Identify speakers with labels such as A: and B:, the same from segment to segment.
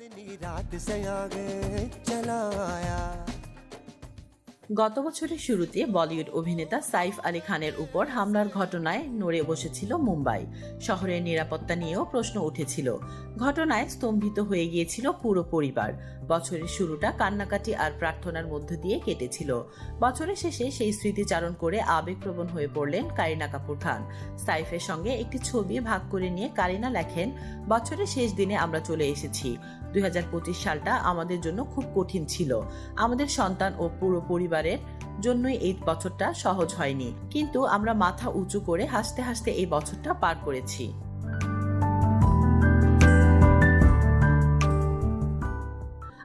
A: चांदनी रात से आगे चला आया।
B: গত বছরের শুরুতে বলিউড অভিনেতা সাইফ আলী খানের উপর হামলার ঘটনায় নড়ে বসেছিল মুম্বাই। শহরের নিরাপত্তা নিয়েও প্রশ্ন উঠেছিল। ঘটনায় স্তম্ভিত হয়ে গিয়েছিল পুরো পরিবার। বছরের শুরুটা কান্নাকাটি আর প্রার্থনার মধ্য দিয়ে কেটেছিল। বছরের শেষে সেই স্মৃতিচারণ করে আবেগপ্রবণ হয়ে পড়লেন কারিনা কাপুর খান। সাইফের সঙ্গে একটি ছবি ভাগ করে নিয়ে কারিনা লেখেন, বছরের শেষ দিনে আমরা চলে এসেছি। দুই হাজার পঁচিশ সালটা আমাদের জন্য খুব কঠিন ছিল। আমাদের সন্তান ও পুরো পরিবারের জন্যই এই বছরটা সহজ হয়নি। কিন্তু আমরা মাথা উঁচু করে হাসতে হাসতে এই বছরটা পার করেছি।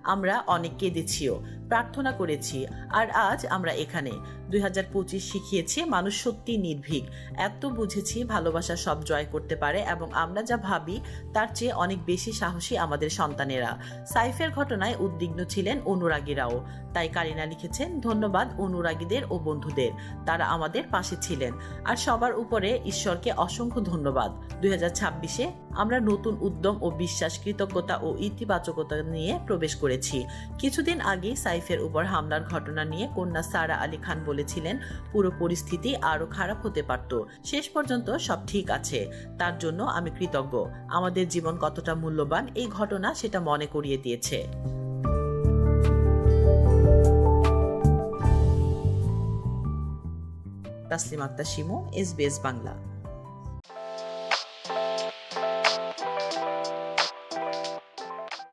B: আমরা অনেক কেঁদেছিও প্রার্থনা করেছি। আর আজ আমরা এখানে। দুই শিখিয়েছে মানুষ সত্যি নির্ভীক। এত বুঝেছি ভালোবাসা সব জয় করতে পারে এবং আমরা যা ভাবি তার চেয়ে অনেক বেশি সাহসী আমাদের সন্তানেরা। সাইফের ঘটনায় উদ্বিগ্ন ছিলেন অনুরাগীরাও। তাই কারিনা লিখেছেন, ধন্যবাদ অনুরাগীদের ও বন্ধুদের। তারা আমাদের পাশে ছিলেন। আর সবার উপরে ঈশ্বরকে অসংখ্য ধন্যবাদ। দুই আমরা নতুন উদ্যম ও বিশ্বাস কৃতজ্ঞতা ও ইতিবাচকতা নিয়ে প্রবেশ করেছি। কিছুদিন আগেই সাইফের উপর হামলার ঘটনা নিয়ে কন্যা সারা আলী খান বলেছিলেন, পুরো পরিস্থিতি আরও খারাপ হতে পারত। শেষ পর্যন্ত সব ঠিক আছে। তার জন্য আমি কৃতজ্ঞ। আমাদের জীবন কতটা মূল্যবান, এই ঘটনা সেটা মনে করিয়ে দিয়েছে। তাসলিম আক্তার শিমু এসবিএস বাংলা।